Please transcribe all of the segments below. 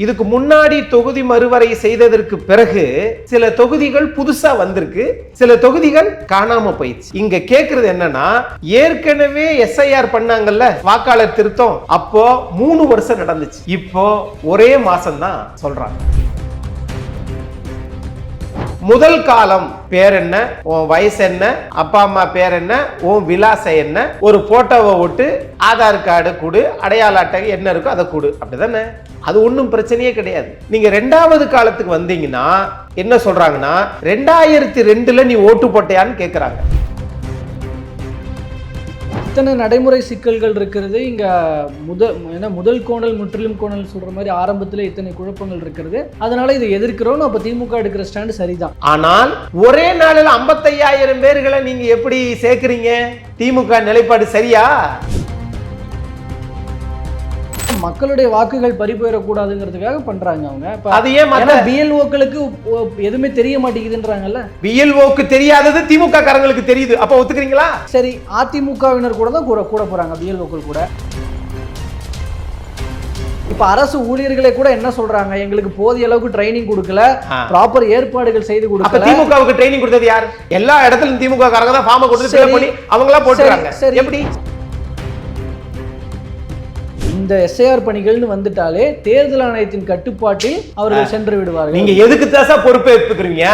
இதுக்கு முன்னாடி தொகுதி மறுவரை செய்ததற்கு பிறகு சில தொகுதிகள் புதுசா வந்திருக்கு. சில தொகுதிகள் காணாம போயிடுச்சு. இங்க கேக்குறது என்னன்னா ஏற்கனவே எஸ்ஐஆர் பண்ணாங்கல்ல வாக்காளர் திருத்தம். அப்போ மூணு வருஷம் நடந்துச்சு. இப்போ ஒரே மாசம் தான் சொல்றாங்க. முதல் காலம் பேர் என்ன? உன் வயசு என்ன? அப்பா அம்மா பேர் என்ன? உன் விலாசம் என்ன? ஒரு போட்டோவை விட்டு ஆதார் கார்டு கொடு அடையாள அட்டை என்ன இருக்கோ அதை கொடு. அப்படிதானே? அது ஒன்றும் பிரச்சனையே கிடையாது. நீங்க ரெண்டாவது காலத்துக்கு வந்தீங்கன்னா என்ன சொல்றாங்கன்னா ரெண்டாயிரத்தி ரெண்டுல நீ ஓட்டு போட்டியான்னு கேட்குறாங்க இத்தனை நடைமுறை சிக்கல்கள் இருக்கிறது. இங்கே முதல் ஏன்னா முதல் கோணல் முற்றிலும் கோணல் சொல்ற மாதிரி ஆரம்பத்தில் இத்தனை குழப்பங்கள் இருக்கிறது. அதனால இதை எதிர்க்கிறோம் அப்போ திமுக எடுக்கிற ஸ்டாண்டு சரிதான். ஆனால் ஒரே நாளில் 55000 பேர்களை நீங்கள் எப்படி சேர்க்குறீங்க? திமுக நிலைப்பாடு சரியா? மக்களுடைய வாக்குகள் பறி போயிடக்கூடாதுங்கிறதுக்காக பண்றாங்க அவங்க. அது ஏன் பிஎல்ஓக்களுக்கு எதுவுமே தெரிய மாட்டேங்குதுன்றாங்கல்ல? பிஎல்ஓக்கு தெரியாதது திமுக காரங்களுக்கு தெரியுது. அப்ப ஒத்துக்கிறீங்களா? சரி அதிமுகவினர் கூட தான் கூட கூட போறாங்க பிஎல்ஓக்கள் கூட. இப்ப அரசு ஊழியர்களே கூட என்ன சொல்றாங்க? எங்களுக்கு போதிய அளவுக்கு ட்ரைனிங் கொடுக்கல. ப்ராப்பர் ஏற்பாடுகள் செய்து கொடுக்கல. திமுகவுக்கு ட்ரைனிங் கொடுத்தது யார்? எல்லா இடத்துலயும் திமுக காரங்க தான் ஃபார்ம் கொடுத்து. பண்ணி அவங்களா போட்டுறாங்க. எப்படி? இந்த எஸ்ஐஆர் பணிகள்னு வந்துட்டாலே தேர்தல் ஆணையத்தின் கட்டுப்பாட்டில் அவர்கள் சென்று விடுவார்கள். நீங்க எதுக்கு தாசா பொறுப்பேற்றுக்கிறீங்க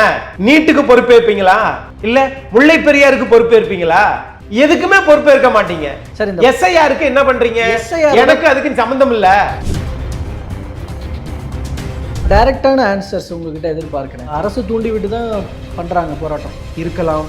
நீட்டுக்கு பொறுப்பேற்பீங்களா? இல்ல முல்லை பெரியாருக்கு பொறுப்பேற்பீங்களா? எதுக்குமே பொறுப்பேற்க மாட்டீங்க. சரி எஸ்ஐஆருக்கு என்ன பண்றீங்க? எனக்கு அதுக்கு சம்பந்தம் இல்ல. டைரக்டான ஆன்சர்ஸ் உங்ககிட்ட எதிர்பார்க்கிறேன். அரசு தூண்டி விட்டு தான் பண்றாங்க போராட்டம். இருக்கலாம்.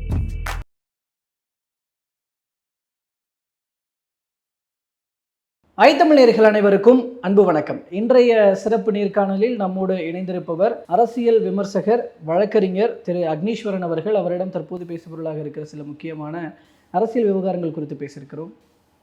ஐத்தமிழர்கள் அனைவருக்கும் அன்பு வணக்கம். இன்றைய சிறப்பு நேர்காணலில் நம்மோடு இணைந்திருப்பவர் அரசியல் விமர்சகர் வழக்கறிஞர் திரு அக்னீஸ்வரன் அவர்கள். அவரிடம் தற்போது பேசுபொருளாக இருக்கிற சில முக்கியமான அரசியல் விவகாரங்கள் குறித்து பேசியிருக்கிறோம்.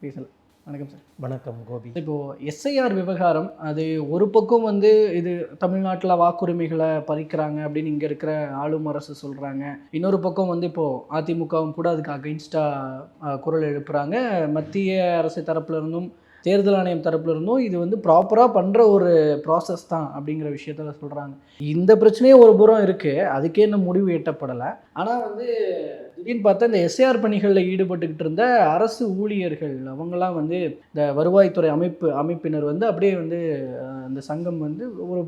பேசலாம். வணக்கம் சார். வணக்கம் கோபி. இப்போ எஸ்ஐஆர் விவகாரம் அது ஒரு பக்கம் வந்து இது தமிழ்நாட்டில் வாக்குரிமைகளை பறிக்கிறாங்க அப்படின்னு இங்கே இருக்கிற ஆளும் அரசு சொல்கிறாங்க இன்னொரு பக்கம் வந்து இப்போ அதிமுகவும் கூட அதுக்கு அகைன்ஸ்டாக குரல் எழுப்புறாங்க. மத்திய அரசு தரப்புல இருந்தும் தேர்தல் ஆணையம் தரப்புல இருந்தும் இது வந்து ப்ராப்பராக பண்ணுற ஒரு ப்ராசஸ் தான் அப்படிங்கிற விஷயத்தில் சொல்கிறாங்க இந்த பிரச்சனையே ஒரு புறம் இருக்குது அதுக்கே இன்னும் முடிவு எட்டப்படலை. ஆனால் வந்து திடீர்னு பார்த்தா இந்த எஸ்ஏஆர் பணிகளில் ஈடுபட்டுக்கிட்டு இருந்த அரசு ஊழியர்கள் அவங்கெல்லாம் வந்து இந்த வருவாய்த்துறை அமைப்பு அமைப்பினர் வந்து அப்படியே வந்து அந்த சங்கம் வந்து ஒரு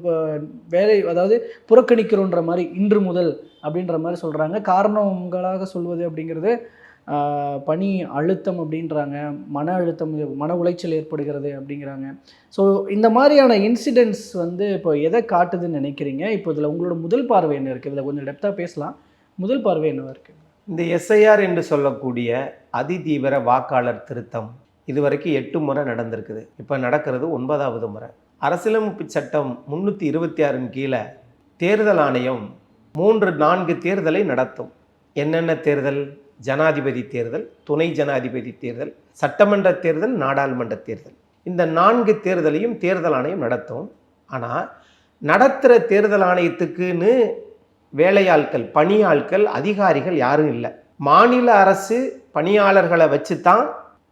வேலை அதாவது புறக்கணிக்கிறோன்ற மாதிரி இன்று முதல் அப்படின்ற மாதிரி சொல்கிறாங்க காரணங்களாக சொல்வது அப்படிங்கிறது பணி அழுத்தம் அப்படின்றாங்க மன அழுத்தம் மன உளைச்சல் ஏற்படுகிறது அப்படிங்கிறாங்க. ஸோ இந்த மாதிரியான இன்சிடென்ட்ஸ் வந்து இப்போ எதை காட்டுதுன்னு நினைக்கிறீங்க? இப்போ இதில் உங்களோட முதல் பார்வை என்ன இருக்குது இதில் கொஞ்சம் டெப்த்தாக பேசலாம். முதல் பார்வை என்னவா இருக்குது இந்த எஸ்ஐஆர் என்று சொல்லக்கூடிய அதிதீவிர வாக்காளர் திருத்தம் இதுவரைக்கும் எட்டு முறை நடந்திருக்குது. இப்போ நடக்கிறது ஒன்பதாவது முறை. அரசியலமைப்பு சட்டம் முன்னூற்றி இருபத்தி ஆறின் கீழே தேர்தல் ஆணையம் மூன்று நான்கு தேர்தலை நடத்தும். என்னென்ன தேர்தல்? ஜனாதிபதி தேர்தல் துணை ஜனாதிபதி தேர்தல் சட்டமன்ற தேர்தல் நாடாளுமன்ற தேர்தல். இந்த நான்கு தேர்தலையும் தேர்தல் ஆணையம் நடத்தும். ஆனால் நடத்துகிற தேர்தல் ஆணையத்துக்குன்னு வேலையாட்கள் பணியாட்கள் அதிகாரிகள் யாரும் இல்லை. மாநில அரசு பணியாளர்களை வச்சு தான்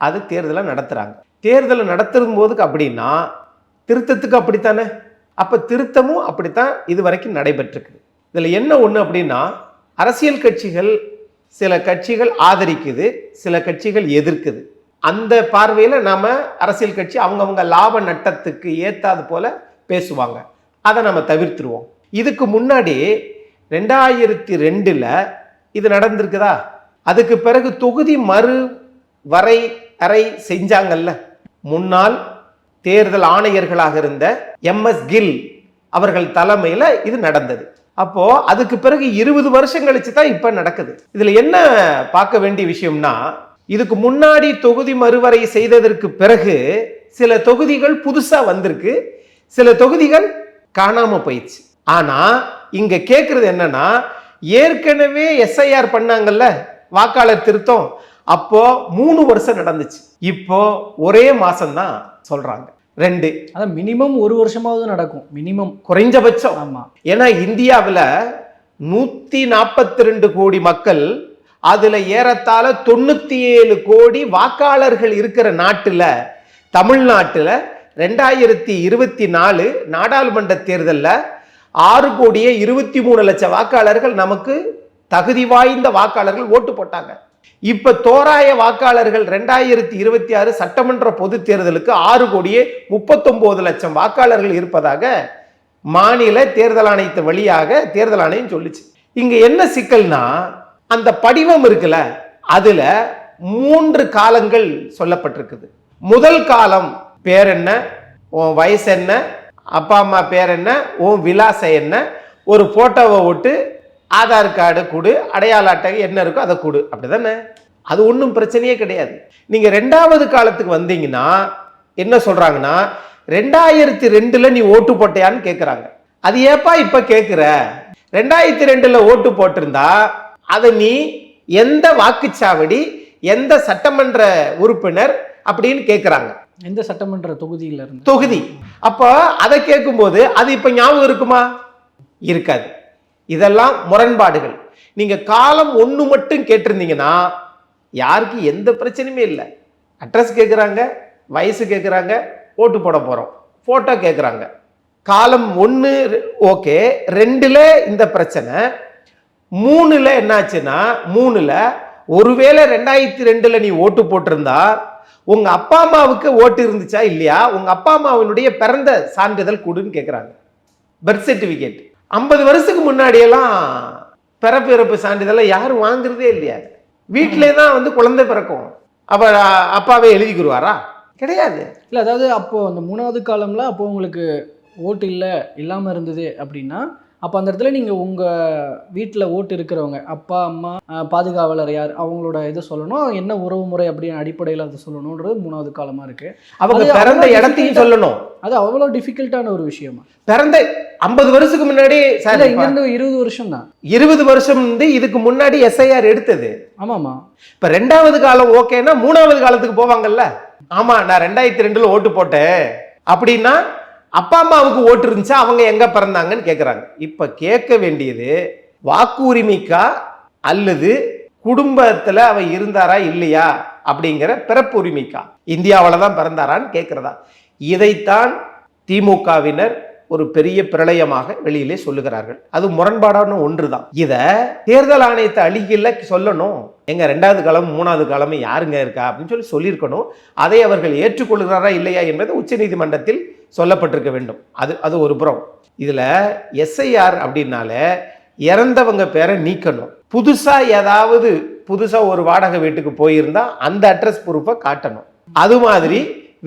அது தேர்தலை நடத்துகிறாங்க தேர்தலை நடத்தும் போதுக்கு அப்படின்னா திருத்தத்துக்கு அப்படித்தானே? அப்போ திருத்தமும் அப்படித்தான் இது வரைக்கும் நடைபெற்றிருக்குது இதில் என்ன ஒன்று அப்படின்னா அரசியல் கட்சிகள் சில கட்சிகள் ஆதரிக்குது சில கட்சிகள் எதிர்க்குது. அந்த பார்வையில் நாம் அரசியல் கட்சி அவங்கவுங்க லாப நட்டத்துக்கு ஏற்றாது போல பேசுவாங்க. அதை நம்ம தவிர்த்துருவோம். இதுக்கு முன்னாடி ரெண்டாயிரத்தி ரெண்டில் இது நடந்திருக்குதா? அதுக்கு பிறகு தொகுதி மறு வரை அறை செஞ்சாங்கல்ல. முன்னாள் தேர்தல் ஆணையர்களாக இருந்த எம்எஸ் கில் அவர்கள் தலைமையில் இது நடந்தது. அப்போது அதுக்கு பிறகு இருபது வருஷம் கழிச்சு தான் இப்போ நடக்குது. இதில் என்ன பார்க்க வேண்டிய விஷயம்னா இதுக்கு முன்னாடி தொகுதி மறுவரை செய்ததற்கு பிறகு சில தொகுதிகள் புதுசாக வந்திருக்கு. சில தொகுதிகள் காணாமல் போயிடுச்சு. ஆனால் இங்கே கேட்குறது என்னன்னா ஏற்கனவே எஸ்ஐஆர் பண்ணாங்கல்ல வாக்காளர் திருத்தம். அப்போ மூணு வருஷம் நடந்துச்சு. இப்போ ஒரே மாசம்தான் சொல்றாங்க. ரெண்டு. அதான் மினிமம் ஒரு வருஷமாவது நடக்கும். மினிமம் குறைஞ்சபட்சம். ஆமா. ஏன்னா இந்தியாவில் நூற்றி நாற்பத்தி ரெண்டு கோடி மக்கள் அதில் ஏறத்தாழ தொண்ணூற்றி ஏழு கோடி வாக்காளர்கள் இருக்கிற நாட்டில் தமிழ்நாட்டில் ரெண்டாயிரத்தி இருபத்தி நாலு நாடாளுமன்ற தேர்தலில் ஆறு கோடியே இருபத்தி மூணு லட்சம் வாக்காளர்கள் நமக்கு தகுதி வாய்ந்த வாக்காளர்கள் ஓட்டு போட்டாங்க. இப்ப தோராய வாக்காளர்கள் ரெண்டாயிரத்தி இருபத்தி ஆறு சட்டமன்ற பொது தேர்தலுக்கு ஆறு கோடியே முப்பத்தொன்பது லட்சம் வாக்காளர்கள் இருப்பதாக மாநில தேர்தல் ஆணையத்து வழியாக தேர்தல் ஆணையம் சொல்லுச்சு. இங்க என்ன சிக்கல்னா அந்த படிவம் இருக்குல்ல அதுல மூன்று காலங்கள் சொல்லப்பட்டிருக்குது. முதல் காலம் பேர் என்ன உன் வயசு என்ன அப்பா அம்மா பேர் என்ன உன் விலாசம் என்ன ஒரு போட்டோவை விட்டு ஆதார் கார்டு கொடு அடையாள அட்டை என்ன இருக்கோ அதை கொடு. அப்படிதானே? அது ஒன்றும் பிரச்சனையே கிடையாது. நீங்க ரெண்டாவது காலத்துக்கு வந்தீங்கன்னா என்ன சொல்றாங்கன்னா ரெண்டாயிரத்தி ரெண்டுல நீ ஓட்டு போட்டியான்னு கேட்குறாங்க அது ஏப்பா இப்ப கேட்குற ரெண்டாயிரத்தி ரெண்டுல ஓட்டு போட்டிருந்தா அதை நீ எந்த வாக்குச்சாவடி எந்த சட்டமன்ற உறுப்பினர் அப்படின்னு கேட்குறாங்க எந்த சட்டமன்ற தொகுதியில இருந்து? தொகுதி. அப்போ அதை கேட்கும்போது அது இப்ப ஞாபகம் இருக்குமா? இருக்காது. இதெல்லாம் முரண்பாடுகள். நீங்கள் காலம் ஒன்று மட்டும் கேட்டிருந்தீங்கன்னா யாருக்கு எந்த பிரச்சனையுமே இல்லை. அட்ரஸ் கேட்குறாங்க வயசு கேட்குறாங்க ஓட்டு போட போகிறோம் ஃபோட்டோ கேட்குறாங்க காலம் ஒன்று ஓகே ரெண்டில் இந்த பிரச்சனை. மூணில் என்னாச்சுன்னா மூணில் ஒருவேளை ரெண்டாயிரத்தி ரெண்டில் நீ ஓட்டு போட்டிருந்தா உங்கள் அப்பா அம்மாவுக்கு ஓட்டு இருந்துச்சா இல்லையா? உங்கள் அப்பா அம்மாவினுடைய பிறந்த சான்றிதழ் கொடுன்னு கேட்குறாங்க பர்த் சர்டிஃபிகேட் ஐம்பது வருஷத்துக்கு முன்னாடியெல்லாம் பிறப்பு இறப்பு சான்றிதழை யாரும் வாங்குறதே இல்லையா? வீட்டிலே தான் வந்து குழந்தை பிறக்கும். அப்ப அப்பாவே எழுதிக்கிடுவாரா கிடையாது. இல்லை அதாவது அப்போ அந்த மூணாவது காலம்ல அப்போ உங்களுக்கு ஓட்டு இல்லை இல்லாமல் இருந்தது அப்படின்னா அப்போ அந்த இடத்துல நீங்கள் உங்கள் வீட்டில் ஓட்டு இருக்கிறவங்க அப்பா அம்மா பாதுகாவலர் யார் அவங்களோட இதை சொல்லணும். என்ன உறவு முறை அப்படின்னு அடிப்படையில் அதை சொல்லணுன்றது மூணாவது காலமாக இருக்குது அவங்க பிறந்த இடத்தையும் சொல்லணும். அது அவ்வளோ டிஃபிகல்ட்டான ஒரு விஷயமா? பிறந்த ஐம்பது வருஷத்துக்கு முன்னாடி சார் இருபது வருஷம் தான் இருபது வருஷம் வந்து இதுக்கு முன்னாடி எஸ்ஐஆர் எடுத்தது. ஆமாம்மா இப்ப ரெண்டாவது காலம் ஓகேன்னா மூணாவது காலத்துக்கு போவாங்கல்ல? ஆமா நான் ரெண்டாயிரத்தி ரெண்டுல ஓட்டு போட்டேன். அப்படின்னா அப்பா அம்மாவுக்கு ஓட்டு இருந்துச்சா? அவங்க எங்க பிறந்தாங்கன்னு கேக்குறாங்க. இப்ப கேட்க வேண்டியது வாக்கு உரிமைக்கா அல்லது குடும்பத்துல அவ இருந்தாரா இல்லையா அப்படிங்கிற பிறப்பு உரிமைக்கா இந்தியாவில தான் பிறந்தாரான்னு கேட்கிறதா இதைத்தான் திமுகவினர் ஒரு பெரிய பிரளயமாக வெளியிலே சொல்லுகிறார்கள். அது முரண்பாடான ஒன்று தான் இதை தேர்தல் ஆணையத்தை அழிக்கல சொல்லணும். எங்க ரெண்டாவது காலம் மூணாவது காலம் யாருங்க இருக்கா அப்படின்னு சொல்லி சொல்லியிருக்கணும். அதை அவர்கள் ஏற்றுக்கொள்கிறாரா இல்லையா என்பது உச்சநீதிமன்றத்தில் சொல்லப்பட்டிருக்க வேண்டும். அது அது ஒரு புறம். இதில் எஸ்ஐஆர் அப்படின்னால இறந்தவங்க பேரை நீக்கணும். புதுசாக ஏதாவது புதுசாக ஒரு வாடகை வீட்டுக்கு போயிருந்தா அந்த அட்ரஸ் ப்ரூஃபை காட்டணும். அது மாதிரி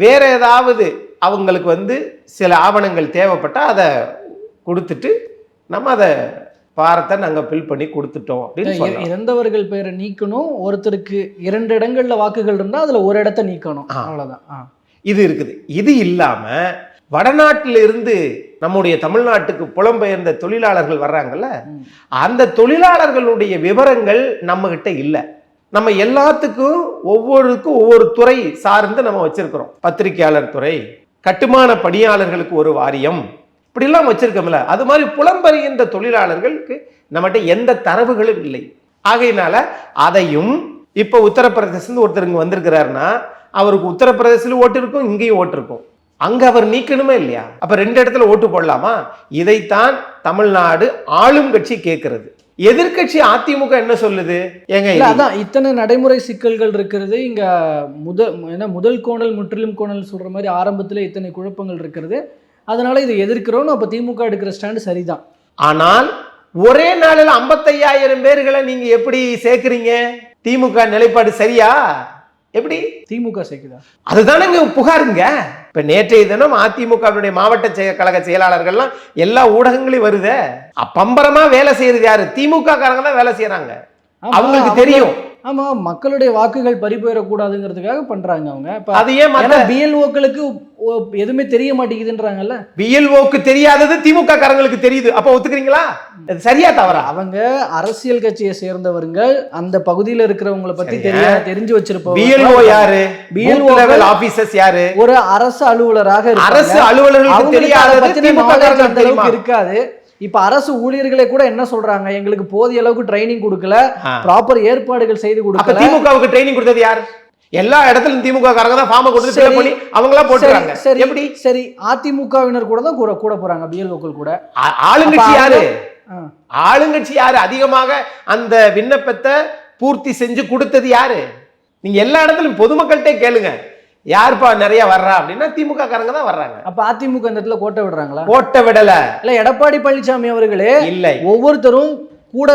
வேற ஏதாவது அவங்களுக்கு வந்து சில ஆவணங்கள் தேவைப்பட்டா அதை கொடுத்துட்டு நம்ம அதை பாரத்தை நாங்கள் ஃபில் பண்ணி கொடுத்துட்டோம் அப்படின்னு இறந்தவர்கள் பேரை நீக்கணும் ஒருத்தருக்கு இரண்டு இடங்கள்ல வாக்குகள் இருந்தால் அதில் ஒரு இடத்த நீக்கணும். அவ்வளோதான் இது இருக்குது. இது இல்லாம வடநாட்டில் இருந்து நம்முடைய தமிழ்நாட்டுக்கு புலம்பெயர்ந்த தொழிலாளர்கள் வர்றாங்கல்ல. அந்த தொழிலாளர்களுடைய விவரங்கள் நம்ம கிட்ட இல்லை. நம்ம எல்லாத்துக்கும் ஒவ்வொருக்கும் ஒவ்வொரு துறை சார்ந்து நம்ம வச்சிருக்கிறோம். பத்திரிகையாளர் துறை கட்டுமான பணியாளர்களுக்கு ஒரு வாரியம். இப்படிலாம் வச்சிருக்கோம்ல அது மாதிரி புலம்பெறுகின்ற தொழிலாளர்களுக்கு நம்மகிட்ட எந்த தரவுகளும் இல்லை. ஆகையினால அதையும் இப்போ உத்தரப்பிரதேசந்து ஒருத்தர் இங்க வந்திருக்கிறாருன்னா அவருக்கு உத்தரப்பிரதேசத்துல ஓட்டு இருக்கும் இங்கேயும் ஓட்டு இருக்கும். அங்கே அவர் நீக்கணுமே இல்லையா? அப்போ ரெண்டு இடத்துல ஓட்டு போடலாமா? இதைத்தான் தமிழ்நாடு ஆளும் கட்சி கேட்கறது எதிர்க்கட்சி அதிமுக என்ன சொல்லுது? ஏங்க அதான் இத்தனை நடைமுறை சிக்கல்கள் இருக்கிறது. இங்க முதல் என்ன முதல் கோணல் முற்றிலும் கோணல் சொல்ற மாதிரி ஆரம்பத்துல இத்தனை குழப்பங்கள் இருக்கிறது. அதனால இதை எதிர்க்கிறோம்னு அப்ப திமுக எடுக்கிற ஸ்டாண்டு சரிதான். ஆனால் ஒரே நாளில் 55000 பேர்களை நீங்க எப்படி சேர்க்கிறீங்க? திமுக நிலைப்பாடு சரியா? எப்படி? திமுக சேர்க்குதா? அதுதானங்க புகாருங்க. இப்ப நேற்றைய தினம் அதிமுகவினுடைய மாவட்ட செய- கழக செயலாளர்கள்லாம் எல்லா ஊடகங்களையும் வருதே. அப்பம்பரமா வேலை செய்யறது யாரு? திமுக காரங்க தான் வேலை செய்யறாங்க அவங்களுக்கு அவங்க- தெரியும். ஆமா மக்களுடைய வாக்குகள் பறி போயிடக்கூடாதுங்கிறதுக்காக பண்றாங்க அவங்க. இப்ப அது ஏன் பிஎல்ஓக்களுக்கு எதுவுமே தெரிய மாட்டேங்குதுன்றாங்கல்ல? பிஎல்ஓக்கு தெரியாதது திமுக காரங்களுக்கு தெரியுது. அப்ப ஒத்துக்கிறீங்களா? சரியா தவறா? அவங்க அரசியல் கட்சியை சேர்ந்தவங்க அந்த பகுதியில இருக்கிறவங்கள பத்தி. தெரிய தெரிஞ்சு வச்சிருப்போம் பிஎல்ஓ யாரு? BLO லெவல் ஆபீசர்ஸ் யாரு? ஒரு அரசு அலுவலராக. அரசு அலுவலர்களுக்கு திமுக அளவுக்கு இருக்காது. இப்ப அரசு ஊழியர்களே கூட என்ன சொல்றாங்க? எங்களுக்கு போதிய அளவுக்கு ட்ரைனிங் கொடுக்கல. ப்ராப்பர் ஏற்பாடுகள் செய்து கொடுக்கல. திமுகவுக்கு ட்ரைனிங் கொடுத்தது யார்? எல்லா இடத்துலயும் திமுக காரங்க தான் ஃபார்ம் கொடுத்து fill பண்ணி அவங்க எல்லாம் போட்டுறாங்க. சரி, எப்படி? சரி. அதிமுகவினர் கூட தான் கூட கூட போறாங்க பிஎல்ஓக்கள் கூட. ஆளுங்கட்சி யாரு. ஆளுங்கட்சி யாரு? அதிகமாக அந்த விண்ணப்பத்தை பூர்த்தி செஞ்சு கொடுத்தது யாரு? நீங்க எல்லா இடத்துலயும் பொதுமக்கள்கிட்ட கேளுங்க. யாருப்பா நிறைய வர்றா அப்படின்னா திமுக காரங்க தான் வர்றாங்க. அப்ப அதிமுக இந்த இடத்துல கோட்டை விடுறாங்களா? போட்ட விடல. இல்ல எடப்பாடி பழனிசாமி அவர்களே இல்லை. ஒவ்வொருத்தரும் கூட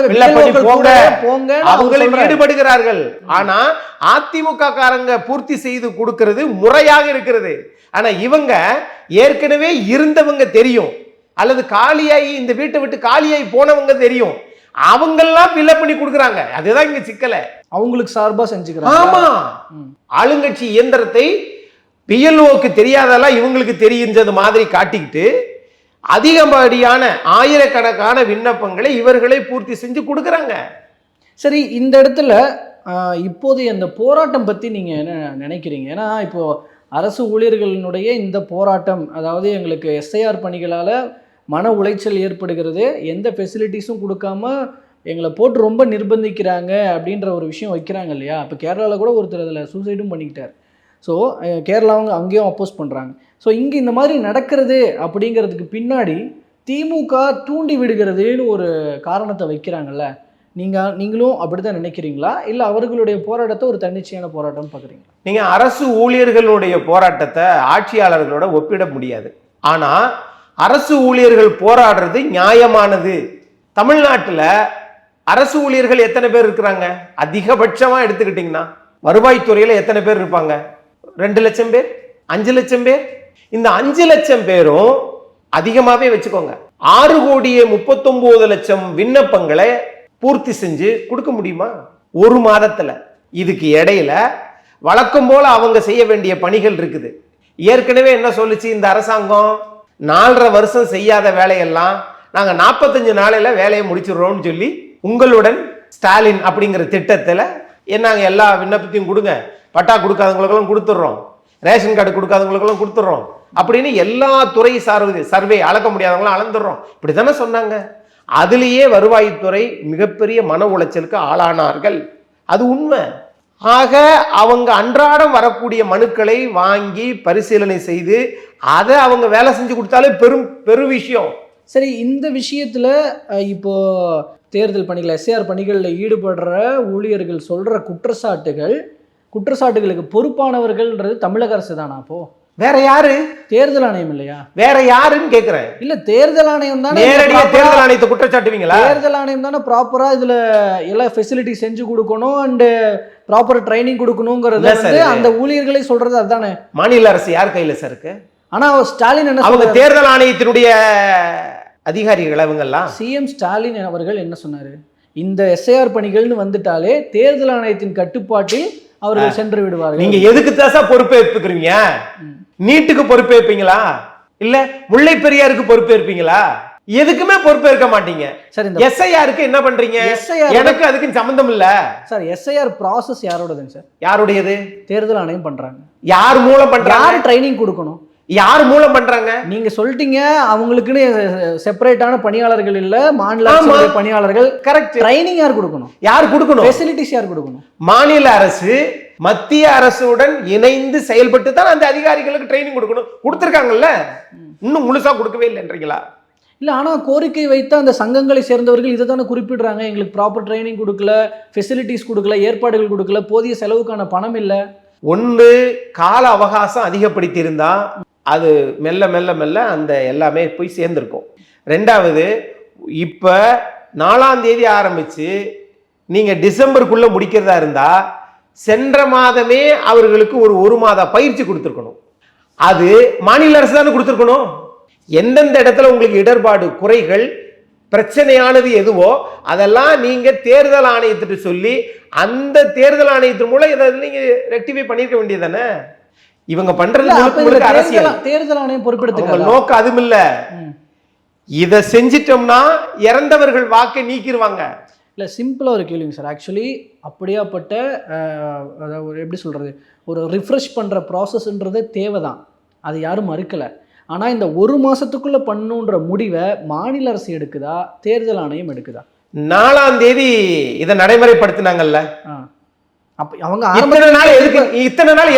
போங்க. போங்க அவங்களும் ஈடுபடுகிறார்கள். ஆனா அதிமுக காரங்க பூர்த்தி செய்து கொடுக்கிறது முறையாக இருக்கிறது. ஆனா இவங்க ஏற்கனவே இருந்தவங்க தெரியும். அல்லது காலியாகி இந்த வீட்டை விட்டு காலியாகி போனவங்க தெரியும். அவங்கெல்லாம் ஃபில்அப் பண்ணி கொடுக்குறாங்க. அதுதான் இங்க சிக்கல. அவங்களுக்கு சார்பா செஞ்சுக்கிறாங்க. ஆமா. ம். ஆளுங்கட்சி இயந்திரத்தை பிஎல்ஓக்கு தெரியாதெல்லாம் இவங்களுக்கு தெரிஞ்சது மாதிரி காட்டிக்கிட்டு அதிகப்படியான ஆயிரக்கணக்கான விண்ணப்பங்களை இவர்களே பூர்த்தி செஞ்சு கொடுக்குறாங்க. சரி இந்த இடத்துல ஆஹ், இப்போதைய இந்த போராட்டம் பத்தி நீங்க என்ன நினைக்கிறீங்க? ஏன்னா இப்போ அரசு ஊழியர்களினுடைய இந்த போராட்டம் அதாவது எங்களுக்கு எஸ்ஐஆர் பணிகளால மன உளைச்சல் ஏற்படுகிறது எந்த ஃபெசிலிட்டிஸும் கொடுக்காம எங்களை போட்டு ரொம்ப நிர்பந்திக்கிறாங்க அப்படின்ற ஒரு விஷயம் வைக்கிறாங்க இல்லையா? இப்போ கேரளாவில் கூட ஒருத்தர் அதில் சூசைடும் பண்ணிக்கிட்டார். ஸோ கேரளாவும் அங்கேயும் அப்போஸ் பண்ணுறாங்க ஸோ இங்கே இந்த மாதிரி நடக்கிறது அப்படிங்கிறதுக்கு பின்னாடி திமுக தூண்டி விடுகிறதுன்னு ஒரு காரணத்தை வைக்கிறாங்கல்ல? நீங்கள் நீங்களும் அப்படி தான் நினைக்கிறீங்களா? இல்லை அவர்களுடைய போராட்டத்தை ஒரு தன்னிச்சையான போராட்டம் பார்க்குறீங்களா நீங்கள் அரசு ஊழியர்களுடைய போராட்டத்தை ஆட்சியாளர்களோட ஒப்பிட முடியாது. ஆனால் அரசு ஊழியர்கள் போராடுறது நியாயமானது. தமிழ்நாட்டில் அரசு ஊழியர்கள் எத்தனை பேர் இருக்கிறாங்க? அதிகபட்சமாக எடுத்துக்கிட்டிங்கன்னா வருவாய்த்துறையில் எத்தனை பேர் இருப்பாங்க? ரெண்டு லட்சம் பேர்? அஞ்சு லட்சம் பேர்? இந்த அஞ்சு லட்சம் பேரும் அதிகமாகவே வச்சுக்கோங்க. ஆறு கோடியே முப்பத்தொம்போது லட்சம் விண்ணப்பங்களை பூர்த்தி செஞ்சு கொடுக்க முடியுமா? ஒரு மாதத்தில். இதுக்கு இடையில வழக்கம் போல் அவங்க செய்ய வேண்டிய பணிகள் இருக்குது. ஏற்கனவே என்ன சொல்லுச்சு இந்த அரசாங்கம்? நாலரை வருஷம் செய்யாத வேலையெல்லாம் நாங்கள் நாற்பத்தஞ்சு நாளையில் வேலையை முடிச்சிடுறோம்னு சொல்லி உங்களுடன் ஸ்டாலின் அப்படிங்கிற திட்டத்தில் நாங்கள் எல்லா விண்ணப்பத்தையும் கொடுங்க? பட்டா கொடுக்காதவங்களுக்கெல்லாம் கொடுத்துட்றோம். ரேஷன் கார்டு கொடுக்காதவங்களுக்கெல்லாம் கொடுத்துட்றோம். அப்படின்னு எல்லா துறை சார்வது சர்வே அளக்க முடியாதவங்களாம் அளந்துடுறோம். இப்படி தானே சொன்னாங்க. அதுலேயே வருவாய்த்துறை மிகப்பெரிய மன உளைச்சலுக்கு ஆளானார்கள். அது உண்மை. ஆக அவங்க அன்றாடம் வரக்கூடிய மனுக்களை வாங்கி பரிசீலனை செய்து அதை அவங்க வேலை செஞ்சு கொடுத்தாலே பெரும் பெரும் விஷயம். சரி இந்த விஷயத்தில் இப்போ தேர்தல் பணிகள் எஸ்ஏஆர் பணிகளில் ஈடுபடுற ஊழியர்கள் சொல்கிற குற்றச்சாட்டுகள் குற்றச்சாட்டுகளுக்கு பொறுப்பானவர்கள்ன்றது தமிழக அரசு தானா அப்போது வேற யாரு? தேர்தல் ஆணையம் இல்லையா? வேற யாருன்னு கேக்குறேன். இல்ல தேர்தல் ஆணையம் தானே நேரடியா தேர்தல் ஆணையத்தை குற்றச்சாட்டுவீங்களா? தேர்தல் ஆணையம் தானே ப்ராப்பரா இதுல எல்லா ஃபெசிலிட்டி செஞ்சு கொடுக்கணும் அண்ட் ப்ராப்பர் ட்ரைனிங் கொடுக்கணுங்கிறத வந்து. அந்த ஊழியர்களே சொல்றது அதுதானே. மாநில அரசு யார் கையில சார் இருக்கு? ஆனா ஸ்டாலின் என்ன அவங்க தேர்தல் ஆணையத்தினுடைய அதிகாரிகள் அவங்கெல்லாம்? சிஎம் ஸ்டாலின் அவர்கள் என்ன சொன்னாரு? இந்த எஸ்ஐஆர் பணிகள்னு வந்துட்டாலே தேர்தல் ஆணையத்தின் கட்டுப்பாட்டில் அவர்கள் சென்று விடுவார்கள். நீங்க எதுக்கு தாசா பொறுப்பேற்றுக்கிறீங்க. நீட்டுக்கு பொறுப்பேற்பீங்களா? இல்ல முல்லை பெரியாருக்கு பொறுப்பேற்பீங்களா? எதுக்குமே பொறுப்பேற்க மாட்டீங்க. சார் இந்த எஸ்ஐஆருக்கு என்ன பண்றீங்க? எஸ்ஐஆர் எனக்கு அதுக்கு சம்பந்தம் இல்ல. சார் எஸ்ஐஆர் ப்ராசஸ் யாரோடதுங்க சார்? யாருடையது? தேர்தல் ஆணையம் பண்றாங்க. யார் மூலம் பண்றாங்க? யார் ட்ரைனிங் கொடுக்கணும்? யார் மூலம் பண்றாங்க? நீங்க சொல்லிட்டீங்க அவங்களுக்குன்னு செப்பரேட்டான பணியாளர்கள் இல்ல மாநில பணியாளர்கள். கரெக்ட் ட்ரைனிங் யார் கொடுக்கணும்? யார் கொடுக்கணும்? ஃபெசிலிட்டிஸ் யார் கொடுக்கணும்? மாநில அரசு மத்திய அரசுடன் இணைந்து செயல்பட்டு தான் அந்த அதிகாரிகளுக்கு ட்ரைனிங் கொடுக்கணும். கொடுத்துருக்காங்கல்ல? இன்னும் முழுசா கொடுக்கவே இல்லைன்றீங்களா இல்ல ஆனா கோரிக்கை வைத்த அந்த சங்கங்களை சேர்ந்தவர்கள் இதை தானே குறிப்பிடுறாங்க. எங்களுக்கு ப்ராப்பர் ட்ரைனிங் கொடுக்கல ஃபெசிலிட்டிஸ் கொடுக்கல ஏற்பாடுகள் கொடுக்கல போதிய செலவுக்கான பணம் இல்ல. ஒன்று கால அவகாசம் அதிகப்படுத்தி இருந்தா அது மெல்ல மெல்ல மெல்ல அந்த எல்லாமே போய் சேர்ந்துருக்கும். ரெண்டாவது இப்போ நாலாம் தேதி ஆரம்பிச்சு நீங்க டிசம்பருக்குள்ள முடிக்கிறதா இருந்தா சென்ற மாதமே அவர்களுக்கு ஒரு ஒரு மாத பயிற்சி கொடுத்துருக்கணும். அது மாநில அரசு தானே கொடுத்துருக்கணும்? எந்தெந்த இடத்துல உங்களுக்கு இடர்பாடு குறைகள் பிரச்சனையானது எதுவோ அதெல்லாம் நீங்க தேர்தல் ஆணையத்திட்டு சொல்லி அந்த தேர்தல் ஆணையத்தின் மூலம் இதை நீங்க ரெக்டிஃபை பண்ணிருக்க வேண்டியதானே இவங்க பண்றது அரசியல். தேர்தல் ஆணையம் பொறுப்பெடுத்துக்கலாம் நோக்கம் அதுவும் இல்ல. இத செஞ்சிட்டோம்னா இறந்தவர்கள் வாக்கை நீக்கிடுவாங்க இல்லை சிம்பிளாக ஒரு கேள்விங்க சார். ஆக்சுவலி அப்படியாப்பட்ட அதாவது ஒரு எப்படி சொல்கிறது ஒரு ரிஃப்ரெஷ் பண்ணுற ப்ராசஸ்ன்றது தேவை தான் அது யாரும் மறுக்கலை. ஆனால் இந்த ஒரு மாதத்துக்குள்ளே பண்ணுன்ற முடிவை மாநில அரசு எடுக்குதா? தேர்தல் ஆணையம் எடுக்குதா? நாலாம் தேதி இதை நடைமுறைப்படுத்தினாங்கல்ல. அப்போ அவங்க இத்தனை நாள் எதுக்கு இத்தனை நாள்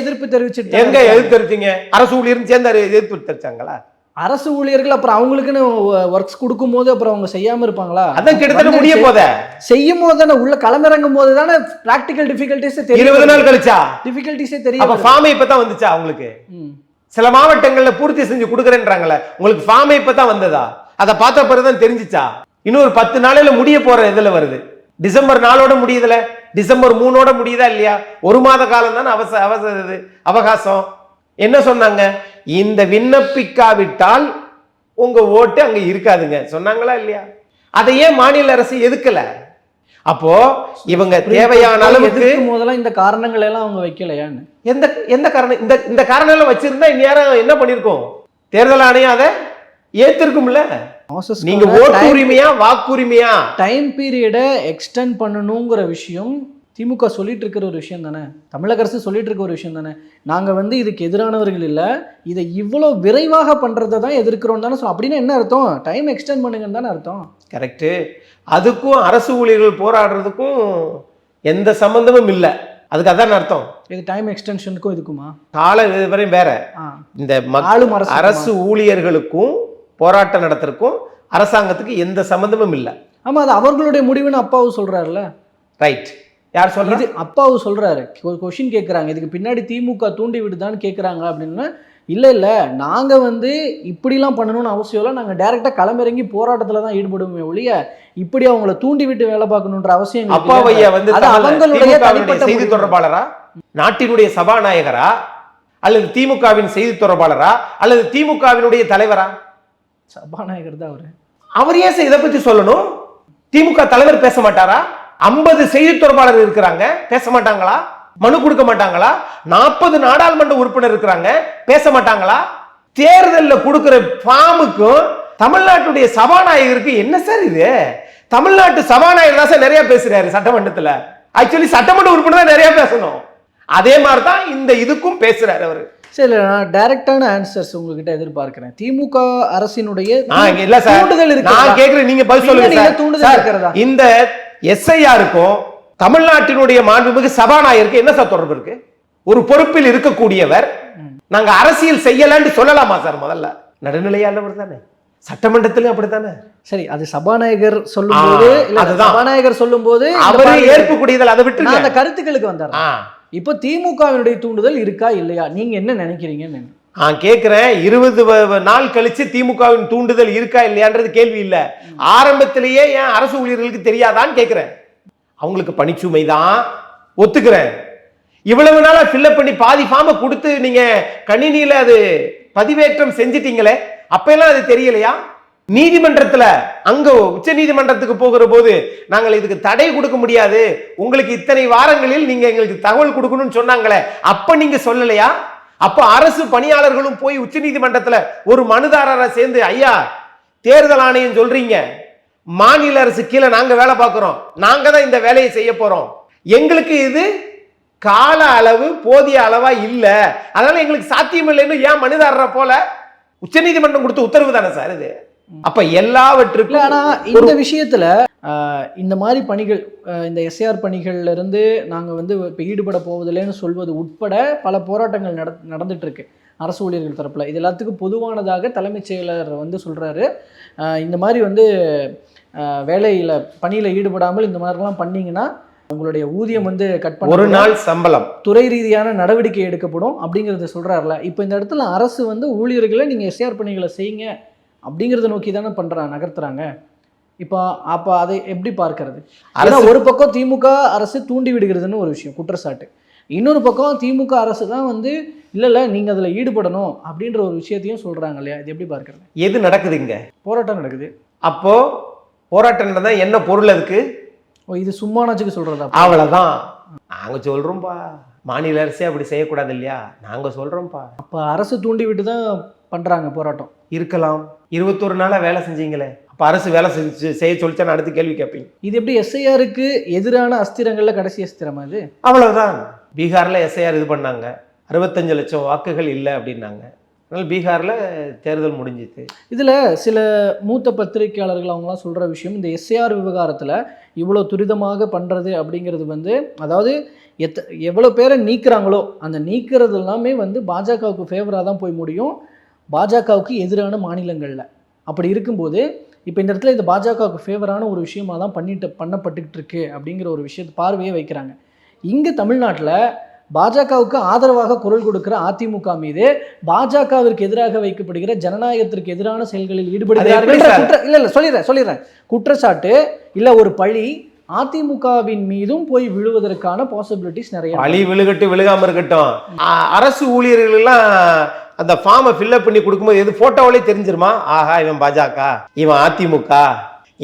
எதிர்ப்பு தெரிவிச்சுட்டு எங்க எதிர்த்து தெரிவிச்சீங்க? அரசு ஊழியர் சேர்ந்து எதிர்ப்பு தெரிவிச்சாங்களா? அரசு ஊழியர்கள் அப்புறம் அவங்களுக்குன்னு ஒர்க்ஸ் கொடுக்கும்போது அப்புறம் அவங்க செய்யாம இருப்பாங்களா? அதான் கிட்டத்தட்ட முடிய போத. செய்யும் போது தானே உள்ள களமிறங்கும் போது தானே ப்ராக்டிக்கல் டிஃபிகல்ட்டிஸே தெரியும். இருபது நாள் கழிச்சா? டிஃபிகல்ட்டிஸே அப்ப தெரியும் ஃபார்மே இப்பதான் வந்துச்சா அவங்களுக்கு சில மாவட்டங்கள்ல பூர்த்தி செஞ்சு கொடுக்குறேன்றாங்களே உங்களுக்கு ஃபார்மே இப்பதான் வந்ததா? அதை பார்த்த பிறகுதான் தெரிஞ்சுச்சா? இன்னும் ஒரு பத்து நாளையில முடிய போற இதுல வருது. டிசம்பர் நாளோட முடியுதுல? டிசம்பர் மூணோட முடியுதா இல்லையா? ஒரு மாத காலம் தானே அவச அவச அவகாசம். என்ன சொன்னாங்க? இந்த விண்ணப்பிக்காவிட்டால் உங்க ஓட்டு அங்க இருக்காதுங்க. சொன்னாங்களா இல்லையா? அதை ஏன் மாநில அரசு எதுக்கல? அப்போ இவங்க தேவையான அளவுக்கு போதெல்லாம் இந்த காரணங்கள் எல்லாம் அவங்க வைக்கலையான்னு? எந்த எந்த காரணம் இந்த இந்த காரணம் எல்லாம் வச்சிருந்தா இந்நேரம் என்ன பண்ணிருக்கோம்? தேர்தல் ஆணையம் அதை ஏத்திருக்கும்ல? நீங்க ஓட்டு உரிமையா வாக்குரிமையா? டைம் பீரியடை எக்ஸ்டெண்ட் பண்ணணுங்கிற விஷயம் திமுக சொல்லிட்டு இருக்கிற ஒரு விஷயம் தானே? தமிழக அரசு சொல்லிட்டு இருக்க ஒரு விஷயம் தானே? நாங்க வந்து இதுக்கு எதிரானவர்கள் இல்ல. இதை இவ்வளோ விரைவாக பண்றதை தான் எதிர்க்கிறோம் தானே சொல்ல அப்படின்னா என்ன அர்த்தம்? டைம் எக்ஸ்டெண்ட் பண்ணுங்கன்னு தானே அர்த்தம்? கரெக்டு அதுக்கும் அரசு ஊழியர்கள் போராடுறதுக்கும் எந்த சம்பந்தமும் இல்லை. அதுக்கு அதான் அர்த்தம். இது டைம் எக்ஸ்டென்ஷனுக்கும் இதுக்குமா? கால வரையும் வேற. இந்த அரசு ஊழியர்களுக்கும் போராட்டம் நடத்துறதுக்கும் அரசாங்கத்துக்கு எந்த சம்பந்தமும் இல்லை. ஆமா அது அவர்களுடைய முடிவுன்னு அப்பாவும் சொல்றாருல்ல. ரைட் யார் சொல்றது அப்பாவு சொல்றாரு. ஒரு கொஷின் கேட்குறாங்க இதுக்கு பின்னாடி திமுக தூண்டி விடுதான்னு கேட்குறாங்க அப்படின்னா. இல்லை இல்லை. நாங்கள் வந்து இப்படிலாம் பண்ணணும்னு அவசியம் இல்லை. நாங்கள் டேரெக்டாக களமிறங்கி போராட்டத்தில் தான் ஈடுபடுவோமே ஒழிய இப்படி அவங்கள தூண்டி விட்டு வேலை பார்க்கணுன்ற அவசியம் எங்களுக்கு அப்பா இல்லை. ஐயா வந்து அவங்களுடைய தனிப்பட்ட செய்தி. தொடர்பாளரா? நாட்டினுடைய சபாநாயகரா? அல்லது திமுகவின் செய்தி தொடர்பாளரா? அல்லது திமுகவினுடைய தலைவரா? சபாநாயகர் தான் அவரு. அவர் ஏன் இதை பத்தி சொல்லணும்? திமுக தலைவர் பேச மாட்டாரா? ஐம்பது செய்தி தொடர்பாளர் இருக்கிறாங்க. பேச மாட்டாங்களா? மனு கொடுக்க மாட்டாங்களா? நாற்பது நாடாளுமன்ற உறுப்பினர் இருக்கிறாங்க. பேச மாட்டாங்களா? தேர்தலில் கொடுக்குற ஃபார்முக்கும் தமிழ்நாட்டுடைய சபாநாயகருக்கு என்ன சார் இது? தமிழ்நாட்டு சபாநாயகர் தான் சார் நிறைய பேசுறாரு சட்டமன்றத்தில். ஆக்சுவலி சட்டமன்ற உறுப்பினர் தான் நிறைய பேசணும். அதே மாதிரி தான் இந்த இதுக்கும் பேசுறாரு அவர். சரி நான் டைரக்டான ஆன்சர்ஸ் உங்ககிட்ட எதிர்பார்க்கிறேன் திமுக அரசினுடைய இல்ல சார் தூண்டுதல் இருக்கிறதா? நான் கேக்குறேன் நீங்க பதில் சொல்லுங்க சார். தூண்டுதல் இருக்கிறதா? இந்த எஸ்ஐஆருக்கும் தமிழ்நாட்டினுடைய மாண்புமிகு சபாநாயகருக்கு என்ன சார் தொடர்பு இருக்கு ஒரு பொறுப்பில் இருக்கக்கூடியவர் நாங்க அரசியல் செய்யலாம்னு சொல்லலாமா சார் முதல்ல நடுநிலையாளவர் தானே சட்டமன்றத்திலும் அப்படித்தானே சரி அது சபாநாயகர் இல்ல அதுதான். சபாநாயகர் சொல்லும்போது இந்த அவரு ஏற்புக்கூடியதில் அதை நான் அந்த கருத்துக்களுக்கு வந்தார். இப்போ திமுகவினுடைய தூண்டுதல் இருக்கா இல்லையா? நீங்க என்ன நினைக்கிறீங்கன்னு நான் கேட்குறேன் இருபது நாள் கழிச்சு திமுகவின் தூண்டுதல் இருக்கா இல்லையான்றது கேள்வி இல்லை. ஆரம்பத்திலேயே ஏன் அரசு ஊழியர்களுக்கு தெரியாதான்னு கேட்குறேன் அவங்களுக்கு பணிச்சுமை தான் ஒத்துக்கிறேன். இவ்வளவு நாளா ஃபில்அப் பண்ணி பாதி ஃபார்மை கொடுத்து நீங்க கணினியில் அது பதிவேற்றம் செஞ்சிட்டீங்களே அப்பெல்லாம் அது தெரியலையா? நீதிமன்றத்தில் அங்க உச்ச நீதிமன்றத்துக்கு போகிற போது நாங்கள் இதுக்கு தடை கொடுக்க முடியாது. உங்களுக்கு இத்தனை வாரங்களில் நீங்க எங்களுக்கு தகவல் கொடுக்கணும்னு சொன்னாங்களே அப்ப நீங்க சொல்லலையா? அப்ப அரசு பணியாளர்களும் போய் உச்ச நீதிமன்றத்தில் ஒரு மனுதாரரை சேர்ந்து ஐயா தேர்தல் ஆணையம் சொல்றீங்க. மாநில அரசு கீழே நாங்க வேலை பார்க்குறோம். நாங்க தான் இந்த வேலையை செய்ய போறோம். எங்களுக்கு இது கால அளவு போதிய அளவா இல்லை. அதனால எங்களுக்கு சாத்தியம் இல்லைன்னு ஏன் மனுதாரரை போல? உச்சநீதிமன்றம் கொடுத்த உத்தரவு தானே சார் இது? அப்ப எல்லாவற்றுக்கும் ஆனா இந்த விஷயத்துல இந்த மாதிரி பணிகள் இந்த எஸ்ஏஆர் பணிகள்ல இருந்து நாங்க வந்து இப்ப ஈடுபட போவதில்லைன்னு சொல்வது உட்பட பல போராட்டங்கள் நட நடந்துட்டு இருக்கு அரசு ஊழியர்கள் தரப்புல. இது எல்லாத்துக்கும் பொதுவானதாக தலைமைச் செயலர் வந்து சொல்றாரு. இந்த மாதிரி வந்து வேலையில பணியில ஈடுபடாமல் இந்த மாதிரிலாம் பண்ணீங்கன்னா உங்களுடைய ஊதியம் வந்து கட் ஒரு பண்ண நாள் சம்பளம். துறை ரீதியான நடவடிக்கை எடுக்கப்படும் அப்படிங்கிறத சொல்றாருல. இப்போ இந்த இடத்துல அரசு வந்து ஊழியர்களை நீங்க எஸ்ஆர் பணிகளை செய்யுங்க அப்படிங்கிறத நோக்கி தானே பண்றாங்க நகர்த்துறாங்க. இப்போ அப்போ அதை எப்படி பார்க்கறது? ஆனா அரசு ஒரு பக்கம் திமுக அரசு தூண்டி விடுகிறதுன்னு ஒரு விஷயம் குற்றச்சாட்டு. இன்னொரு பக்கம் திமுக அரசு தான் வந்து இல்ல இல்ல நீங்க அதுல ஈடுபடணும் அப்படின்ற ஒரு விஷயத்தையும் சொல்றாங்க இல்லையா? இது எப்படி பார்க்கறது? எது நடக்குது இங்க? போராட்டம் நடக்குது. அப்போ போராட்டம் நடந்தா என்ன பொருள் அதுக்கு? ஓ இது சும்மானாச்சுக்கு சொல்றதா? அவ்வளவுதான். நாங்க சொல்றோம்ப்பா மாநில அரசே அப்படி செய்யக்கூடாது இல்லையா? நாங்க சொல்றோம்ப்பா அப்ப அரசு தூண்டி விட்டு தான் பண்றாங்க போராட்டம். இருக்கலாம். இருபத்தொரு நாளா வேலை செஞ்சீங்களே? அப்ப அரசு வேலை செஞ்சு செய்ய சொல்லிச்சா அடுத்து கேள்வி கேட்பீங்க இது எப்படி எஸ்ஐஆருக்கு எதிரான அஸ்திரங்கள்ல கடைசி அஸ்திரமா இது? அவ்வளவுதான். பீகார்ல எஸ்ஐஆர் இது பண்ணாங்க. அறுபத்தஞ்சு லட்சம் வாக்குகள் இல்லை அப்படின்னாங்க. அதனால பீகார்ல தேர்தல் முடிஞ்சிச்சு. இதுல சில மூத்த பத்திரிகையாளர்கள் அவங்களாம் சொல்ற விஷயம் இந்த எஸ்ஐஆர் விவகாரத்துல இவ்வளோ துரிதமாக பண்றது அப்படிங்கிறது வந்து அதாவது எத்த எவ்வளோ பேரை நீக்குறாங்களோ அந்த நீக்கிறது எல்லாமே வந்து பாஜகவுக்கு ஃபேவராக தான் போய் முடியும். பாஜகவுக்கு எதிரான மாநிலங்களில். அப்படி இருக்கும்போது இப்போ இந்த இடத்துல இது பாஜகவுக்கு ஃபேவரான ஒரு விஷயமா தான் பண்ணிட்டு பண்ணப்பட்டுக்கிட்டு இருக்கு அப்படிங்கிற ஒரு விஷயத்தை பார்வையே வைக்கிறாங்க. இங்கே தமிழ்நாட்டில் பாஜகவுக்கு ஆதரவாக குரல் கொடுக்கிற அதிமுக மீது பாஜகவிற்கு எதிராக வைக்கப்படுகிற ஜனநாயகத்திற்கு எதிரான செயல்களில் ஈடுபடுகிறார்கள் இல்ல இல்ல சொல்லிடுறேன் சொல்லிடுறேன். குற்றச்சாட்டு இல்ல ஒரு பழி அதிமுகவின் மீதும் போய் விழுவதற்கான பாசிபிலிட்டிஸ் நிறைய இருக்கு. பழி விழுகட்டு விழுகாம இருக்கட்டும். அரசு ஊழியர்கள் எல்லாம் அந்த ஃபார்மை ஃபில்அப் பண்ணி கொடுக்கும்போது எது ஃபோட்டோவிலே தெரிஞ்சிருமா? ஆஹா இவன் பாஜக இவன் அதிமுக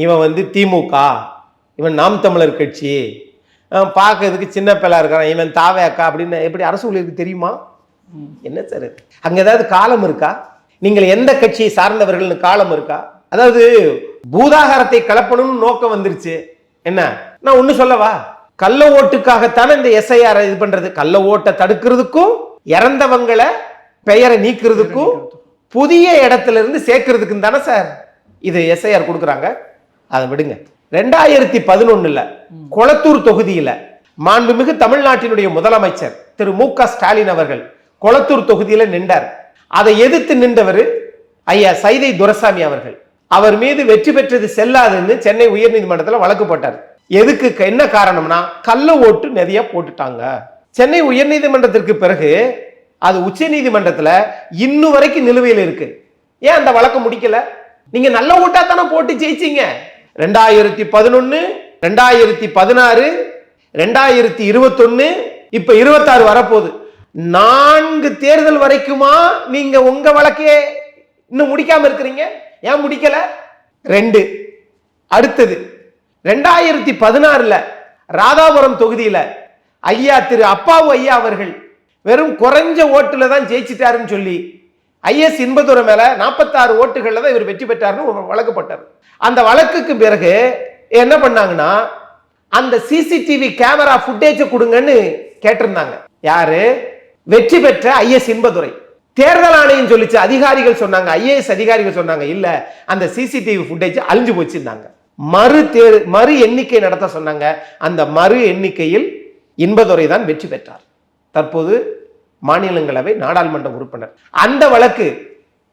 இவன் வந்து திமுக இவன் நாம் தமிழர் கட்சி. பார்க்கறதுக்கு சின்ன பிள்ளை இருக்கிறான் இவன் தாவே அக்கா அப்படின்னு எப்படி அரசு ஊழியருக்கு தெரியுமா? என்ன சார் அங்கே ஏதாவது காலம் இருக்கா? நீங்கள் எந்த கட்சியை சார்ந்தவர்கள்னு காலம் இருக்கா? அதாவது பூதாகாரத்தை கலப்பணும்னு நோக்கம் வந்துருச்சு. என்ன? நான் ஒன்று சொல்லவா? கள்ள ஓட்டுக்காகத்தானே இந்த எஸ்ஐஆர் இது பண்ணுறது கள்ள ஓட்டை தடுக்கிறதுக்கும் இறந்தவங்களை பெயரை நீக்கிறதுக்கும் புதிய இடத்துல இருந்து சேர்க்கறதுக்கும் தானே சார் இது எஸ்ஐஆர் கொடுக்குறாங்க. அதை விடுங்க. ரெண்டாயிரத்தி பதினொன்னுல கொளத்தூர் தொகுதியில மாண்புமிகு தமிழ்நாட்டினுடைய முதலமைச்சர் திரு மு க ஸ்டாலின் அவர்கள் கொளத்தூர் தொகுதியில நின்றார். அதை எதிர்த்து நின்றவர் ஐயா சைதை துரசாமி அவர்கள். அவர் மீது வெற்றி பெற்றது செல்லாதுன்னு சென்னை உயர்நீதிமன்றத்தில் வழக்கு போட்டார். எதுக்கு என்ன காரணம்னா கள்ள ஓட்டு நிறைய போட்டுட்டாங்க. சென்னை உயர்நீதிமன்றத்திற்கு பிறகு அது உச்ச நீதிமன்றத்தில் இன்னும் வரைக்கும் நிலுவையில் இருக்கு. ஏன் அந்த வழக்கு முடிக்கல? நீங்க நல்ல ஓட்டா தானே போட்டு ஜெயிச்சிங்க. ரெண்டாயிரத்தி பதினொன்னு ரெண்டாயிரத்தி பதினாறு ரெண்டாயிரத்தி இருபத்தொன்னு இப்ப இருபத்தாறு வரப்போகுது. நான்கு தேர்தல் வரைக்குமா நீங்க உங்க வழக்கே இன்னும் முடிக்காம இருக்கிறீங்க? ஏன் முடிக்கல? ரெண்டு. அடுத்தது ரெண்டாயிரத்தி பதினாறுல ராதாபுரம் தொகுதியில ஐயா திரு அப்பாவு ஐயா அவர்கள் வெறும் குறைஞ்ச ஓட்டில் தான் ஜெயிச்சிட்டாருன்னு சொல்லி ஐஎஸ் இன்பதுரை மேலே நாற்பத்தாறு ஓட்டுகளில் தான் இவர் வெற்றி பெற்றாருன்னு ஒரு அந்த வழக்குக்கு பிறகு என்ன பண்ணாங்கன்னா அந்த சிசிடிவி கேமரா ஃபுட்டேஜை கொடுங்கன்னு கேட்டிருந்தாங்க. யாரு? வெற்றி பெற்ற ஐஎஸ் இன்பதுரை. தேர்தல் ஆணையம் சொல்லிச்சு அதிகாரிகள் சொன்னாங்க ஐஏஎஸ் அதிகாரிகள் சொன்னாங்க இல்ல அந்த சிசிடிவி ஃபுட்டேஜ் அழிஞ்சு போச்சுன்னாங்க. மறு தேர் மறு எண்ணிக்கை நடத்த சொன்னாங்க. அந்த மறு எண்ணிக்கையில் இன்பதுரை தான் வெற்றி பெற்றார். தற்போது மாநிலங்களவை நாடாளுமன்ற உறுப்பினர். அந்த வழக்கு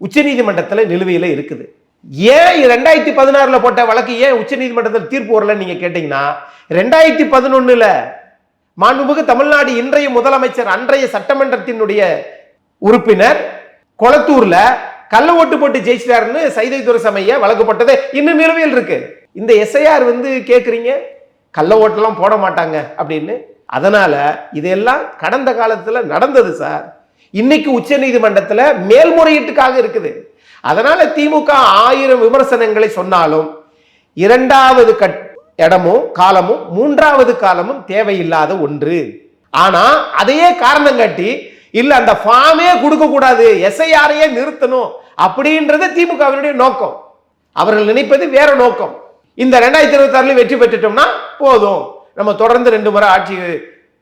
உச்சநீதிமன்றத்தில் நிலுவையில் இருக்குது. ஏன் ரெண்டாயிரத்தி பதினாறில் போட்ட வழக்கு ஏன் உச்சநீதிமன்றத்தில் தீர்ப்பு வரலன்னு நீங்கள் கேட்டிங்கன்னா ரெண்டாயிரத்தி பதினொன்றில் மாண்புமிகு தமிழ்நாடு இன்றைய முதலமைச்சர் அன்றைய சட்டமன்றத்தினுடைய உறுப்பினர் கொளத்தூரில் கள்ள ஓட்டு போட்டு ஜெயிச்சிட்டாருன்னு சைதை துரசமைய வழக்கு இன்னும் நிலுவையில் இருக்கு. இந்த எஸ்ஐஆர் வந்து கேட்குறீங்க கள்ள ஓட்டெல்லாம் போட மாட்டாங்க அப்படின்னு அதனால் இதெல்லாம் கடந்த காலத்தில் நடந்தது சார். இன்னைக்கு உச்ச நீதிமன்றத்தில் மேல்முறையீட்டுக்காக இருக்குது. அதனால திமுக ஆயிரம் விமர்சனங்களை சொன்னாலும் இரண்டாவது கட் இடமும் காலமும் மூன்றாவது காலமும் தேவையில்லாத ஒன்று. ஆனால் அதையே காரணம் காட்டி இல்லை அந்த ஃபார்மே கொடுக்க கூடாது எஸ்ஐஆரையே நிறுத்தணும் அப்படின்றது திமுகவினுடைய நோக்கம். அவர்கள் நினைப்பது வேற நோக்கம். இந்த ரெண்டாயிரத்தி இருபத்தி ஆறுல வெற்றி பெற்றுட்டோம்னா போதும். நம்ம தொடர்ந்து ரெண்டு முறை ஆட்சி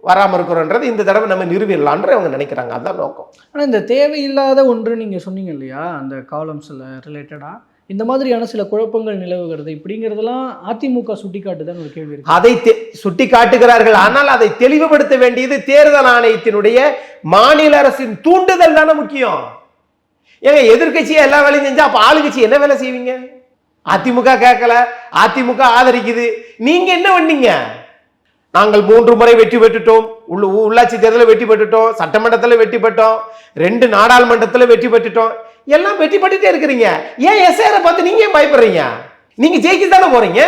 வராம இருக்கிறோன்றது இந்த தடவை நம்ம நிறுவிடலான்ற அவங்க நினைக்கிறாங்க. அதான் நோக்கம். ஆனா இந்த தேவையில்லாத ஒன்று நீங்க சொன்னீங்க இல்லையா? அந்த காலம்ஸ்ல ரிலேட்டடா இந்த மாதிரியான சில குழப்பங்கள் நிலவுகிறது. இப்படிங்கிறதெல்லாம் அதிமுக சுட்டிக்காட்டுதான் ஒரு கேள்வி அதை சுட்டி காட்டுகிறார்கள் ஆனால் அதை தெளிவுபடுத்த வேண்டியது தேர்தல் ஆணையத்தினுடைய மாநில அரசின் தூண்டுதல் தானே முக்கியம். ஏங்க எதிர்க்கட்சியே எல்லா வேலையும் செஞ்சா அப்ப ஆளுங்கட்சி என்ன வேலை செய்வீங்க? அதிமுக கேட்கல அதிமுக ஆதரிக்குது. நீங்க என்ன பண்ணீங்க? நாங்கள் மூன்று முறை வெற்றி பெற்றுட்டோம். உள்ள உள்ளாட்சி தேர்தலில் வெற்றி பெற்றுட்டோம். சட்டமன்றத்தில் வெற்றி பெற்றோம். ரெண்டு நாடாளுமன்றத்தில் வெற்றி பெற்றுட்டோம். எல்லாம் வெற்றி பெற்றுட்டே இருக்கிறீங்க. ஏன் எஸ்ஐஆரை பார்த்து நீங்க ஏன் பயப்படுறீங்க? நீங்க ஜெயிக்க தானே போறீங்க?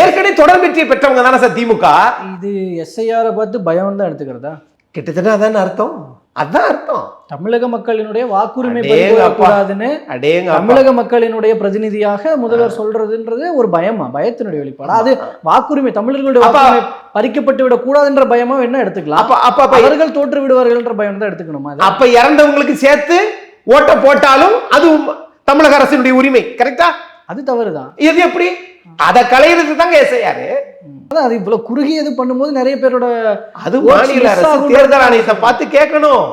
ஏற்கனவே தொடர் வெற்றியை பெற்றவங்க தானே சார் திமுக. இது எஸ்ஐஆரை பார்த்து பயம் தான் எடுத்துக்கிறதா? கிட்டத்தட்ட அதான அர்த்தம். அதான் அர்த்தம். தமிழக மக்களினுடைய வாக்குரிமை. கூடாதுன்னு தமிழக மக்களினுடைய பிரதிநிதியாக முதல்வர் சொல்றதுன்றது ஒரு பயமா பயத்தினுடைய வெளிப்பாடு. அது வாக்குரிமை தமிழர்களுடைய வாக்குரிமை பறிக்கப்பட்டு விடக் கூடாதுன்ற பயமா என்ன எடுத்துக்கலாம். அப்ப அப்ப அவர்கள் தோற்று விடுவார்கள்ன்ற பயம் தான் எடுத்துக்கணுமா? அப்ப இறந்தவங்களுக்கு சேர்த்து ஓட்ட போட்டாலும் அது தமிழக அரசினுடைய உரிமை கரெக்டா அது தவறுதான். இது எப்படி? அதை களையிறது தாங்க எஸ்ஐஆர் அதான் அது இவ்வளவு குறுகியது பண்ணும்போது நிறைய பேரோட அது மாநில அரசு தேர்தல் ஆணையத்தை பார்த்து கேட்கணும்.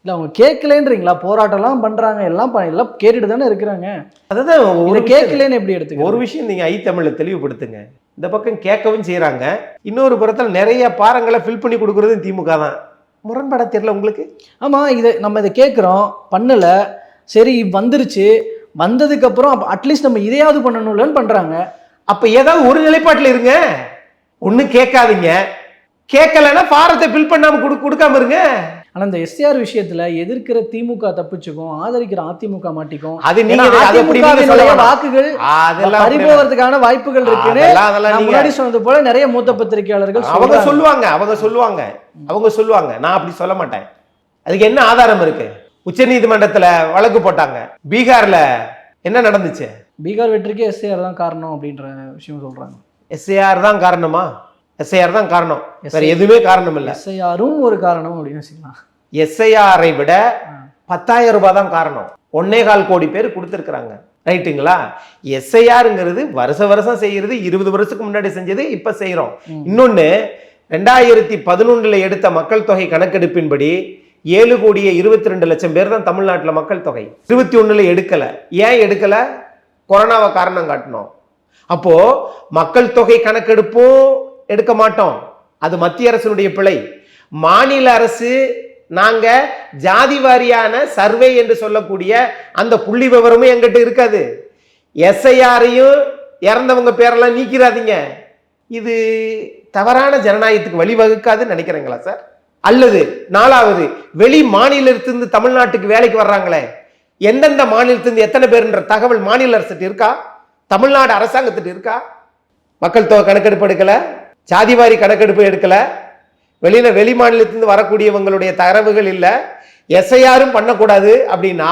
இல்ல அவங்க கேட்கலன்றீங்களா? போராட்டம்லாம் பண்றாங்க எல்லாம் எல்லாம் கேட்டுட்டு தானே இருக்கிறாங்க. அதுதான் ஒரு கேட்கலன்னு எப்படி எடுத்துக்க ஒரு விஷயம் நீங்க ஐ தமிழ்ல தெளிவுபடுத்துங்க. இந்த பக்கம் கேட்கவும் செய்றாங்க. இன்னொரு புறத்துல நிறைய பாரங்களை ஃபில் பண்ணி கொடுக்கறது திமுக தான். முரண்பட தெரியல உங்களுக்கு? ஆமா இதை நம்ம இதை கேட்குறோம் பண்ணல. சரி வந்துருச்சு. வந்ததுக்கு அப்புறம் அட்லீஸ்ட் நம்ம இதையாவது பண்ணணும்லன்னு பண்றாங்க. அப்ப ஏதாவது ஒரு நிலைப்பாட்டுல இருங்க. ஒண்ணு கேட்காதீங்க. கேட்கலன்னா பாரத்தை ஃபில் பண்ணாம கொடு கொடுக்காம இருங்க. ஆனா இந்த எஸ்ஆர் விஷயத்துல எதிர்க்கிற திமுக தப்பிச்சுக்கும் ஆதரிக்கிற அதிமுக மாட்டிக்கும். அது நீங்க. வாக்குகள் அதெல்லாம் பறி அப்படி போவதற்கான வாய்ப்புகள் இருக்குன்னு முன்னாடி சொன்னது போல நிறைய மூத்த பத்திரிகையாளர்கள் அவங்க. சொல்லுவாங்க அவங்க சொல்லுவாங்க. அவங்க சொல்லுவாங்க. நான் அப்படி சொல்ல மாட்டேன். அதுக்கு என்ன ஆதாரம் இருக்கு? உச்சநீதிமன்றத்துல வழக்கு போட்டாங்க. பீகார்ல என்ன நடந்துச்சு? பீகார் வெற்றிக்கு எஸ்ஏஆர் தான் காரணம் அப்படின்ற விஷயம் சொல்றாங்க. எஸ்ஏஆர் தான் காரணமா? எஸ்ஐஆர் தான் காரணம். வேற SIR. எதுவுமே காரணம் இல்ல எஸ்ஐஆரும் ஒரு காரணம் அப்படின்னு வச்சுக்கலாம். எஸ்ஐஆரை விட. பத்தாயிரம் ரூபாய் தான் காரணம். ஒன்னே கால் கோடி பேர் கொடுத்துருக்குறாங்க. ரைட்டுங்களா? எஸ்ஐஆருங்கிறது வருஷ வருஷம் செய்யறது இருபது வருஷத்துக்கு முன்னாடி செஞ்சது இப்ப செய்யறோம் ம். இன்னொன்னு ரெண்டாயிரத்தி பதினொன்றுல எடுத்த மக்கள் தொகை கணக்கெடுப்பின்படி ஏழு கோடியே இருபத்தி ரெண்டு லட்சம் பேர் தான் தமிழ்நாட்டுல மக்கள் தொகை. இருபத்தி ஒண்ணுல எடுக்கல. ஏன் எடுக்கல? கொரோனாவை காரணம் காட்டணும் அப்போ மக்கள் தொகை கணக்கெடுப்பும் எடுக்க மாட்டோம். அது மத்திய அரசினுடைய பிழை. மாநில அரசு நாங்க ஜாதி வாரியான சர்வே என்று சொல்லக்கூடிய அந்த புள்ளி விவரமும் எங்கிட்ட இருக்காது. எஸ்ஐஆரையும் இறந்தவங்க பேரெல்லாம் நீக்கிறாதீங்க இது தவறான ஜனநாயகத்துக்கு வழிவகுக்காதுன்னு நினைக்கிறீங்களா சார்? அல்லது நாலாவது வெளி மாநிலத்திலிருந்து தமிழ்நாட்டுக்கு வேலைக்கு வர்றாங்களே எந்தெந்த மாநிலத்திலிருந்து எத்தனை பேருன்ற தகவல் மாநில அரசுகிட்ட இருக்கா? தமிழ்நாடு அரசாங்கத்திட்ட இருக்கா? மக்கள் தொகை கணக்கெடுப்பு எடுக்கலை? சாதிவாரி கணக்கெடுப்பு எடுக்கலை? வெளியில் வெளி மாநிலத்திலிருந்து வரக்கூடியவங்களுடைய தரவுகள் இல்லை? எஸ்ஐஆரும் பண்ணக்கூடாது அப்படின்னா